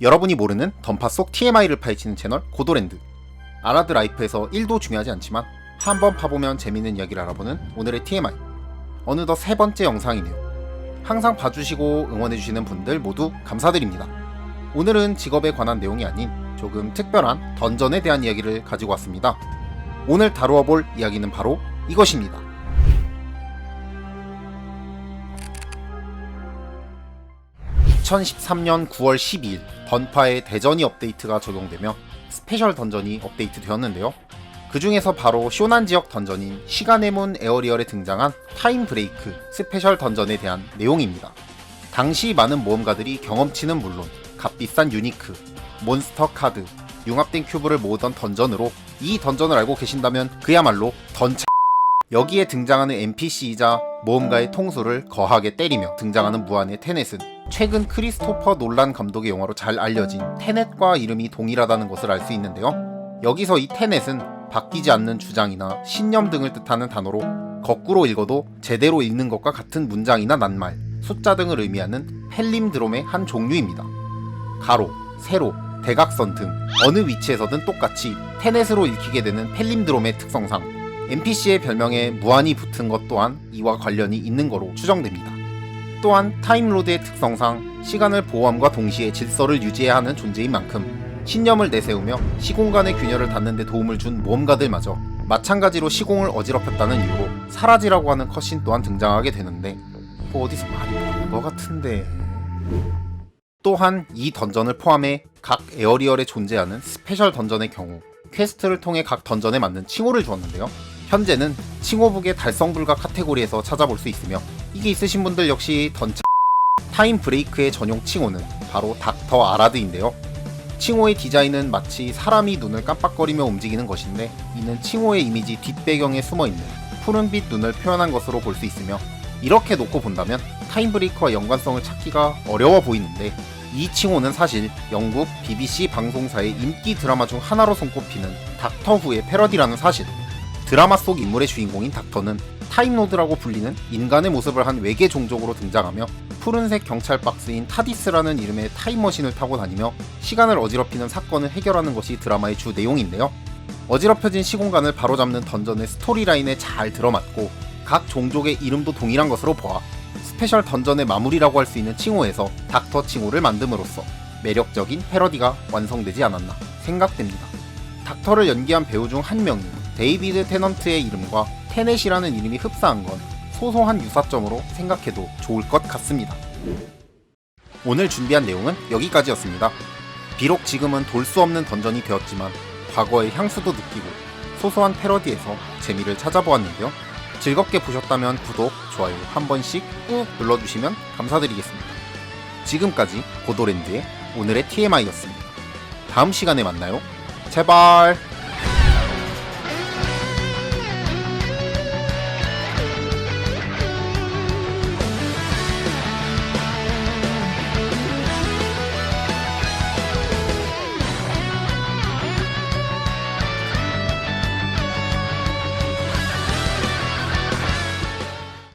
여러분이 모르는 던파 속 TMI를 파헤치는 채널 고도랜드. 아라드 라이프에서 1도 중요하지 않지만 한번 파보면 재밌는 이야기를 알아보는 오늘의 TMI. 어느덧 세 번째 영상이네요. 항상 봐주시고 응원해주시는 분들 모두 감사드립니다. 오늘은 직업에 관한 내용이 아닌 조금 특별한 던전에 대한 이야기를 가지고 왔습니다. 오늘 다루어 볼 이야기는 바로 이것입니다. (2013년 9월 12일) 던파의 대전이 업데이트가 적용되며 스페셜 던전이 업데이트 되었는데요. 그 중에서 바로 쇼난 지역 던전인 시간의 문 에어리얼에 등장한 타임 브레이크 스페셜 던전에 대한 내용입니다. 당시 많은 모험가들이 경험치는 물론 값비싼 유니크, 몬스터 카드, 융합된 큐브를 모으던 던전으로 이 던전을 알고 계신다면 그야말로 던차 여기에 등장하는 NPC이자 모험가의 통수를 거하게 때리며 등장하는 무한의 테넷은 최근 크리스토퍼 놀란 감독의 영화로 잘 알려진 테넷과 이름이 동일하다는 것을 알 수 있는데요. 여기서 이 테넷은 바뀌지 않는 주장이나 신념 등을 뜻하는 단어로 거꾸로 읽어도 제대로 읽는 것과 같은 문장이나 낱말, 숫자 등을 의미하는 펠림드롬의 한 종류입니다. 가로, 세로, 대각선 등 어느 위치에서든 똑같이 테넷으로 읽히게 되는 펠림드롬의 특성상 NPC의 별명에 무한히 붙은 것 또한 이와 관련이 있는 거로 추정됩니다. 또한 타임로드의 특성상 시간을 보호함과 동시에 질서를 유지해야 하는 존재인 만큼 신념을 내세우며 시공간의 균열을 닫는 데 도움을 준 모험가들마저 마찬가지로 시공을 어지럽혔다는 이유로 사라지라고 하는 컷신 또한 등장하게 되는데 이거 어디서 많이 본것 같은데 또한 이 던전을 포함해 각 에어리얼에 존재하는 스페셜 던전의 경우 퀘스트를 통해 각 던전에 맞는 칭호를 주었는데요. 현재는 칭호북의 달성 불가 카테고리에서 찾아볼 수 있으며 이게 있으신 분들 역시 던차 타임 브레이크의 전용 칭호는 바로 닥터 아라드인데요. 칭호의 디자인은 마치 사람이 눈을 깜빡거리며 움직이는 것인데 이는 칭호의 이미지 뒷배경에 숨어있는 푸른빛 눈을 표현한 것으로 볼 수 있으며 이렇게 놓고 본다면 타임브레이크와 연관성을 찾기가 어려워 보이는데 이 칭호는 사실 영국 BBC 방송사의 인기 드라마 중 하나로 손꼽히는 닥터 후의 패러디라는 사실 드라마 속 인물의 주인공인 닥터는 타임로드라고 불리는 인간의 모습을 한 외계 종족으로 등장하며 푸른색 경찰 박스인 타디스라는 이름의 타임머신을 타고 다니며 시간을 어지럽히는 사건을 해결하는 것이 드라마의 주 내용인데요. 어지럽혀진 시공간을 바로잡는 던전의 스토리라인에 잘 들어맞고 각 종족의 이름도 동일한 것으로 보아 스페셜 던전의 마무리라고 할 수 있는 칭호에서 닥터 칭호를 만듦으로써 매력적인 패러디가 완성되지 않았나 생각됩니다. 닥터를 연기한 배우 중 한 명인 데이비드 테넌트의 이름과 테넷이라는 이름이 흡사한 건 소소한 유사점으로 생각해도 좋을 것 같습니다. 오늘 준비한 내용은 여기까지였습니다. 비록 지금은 돌 수 없는 던전이 되었지만 과거의 향수도 느끼고 소소한 패러디에서 재미를 찾아보았는데요. 즐겁게 보셨다면 구독, 좋아요 한 번씩 꾹 눌러주시면 감사드리겠습니다. 지금까지 고도랜드의 오늘의 TMI였습니다. 다음 시간에 만나요. 제발!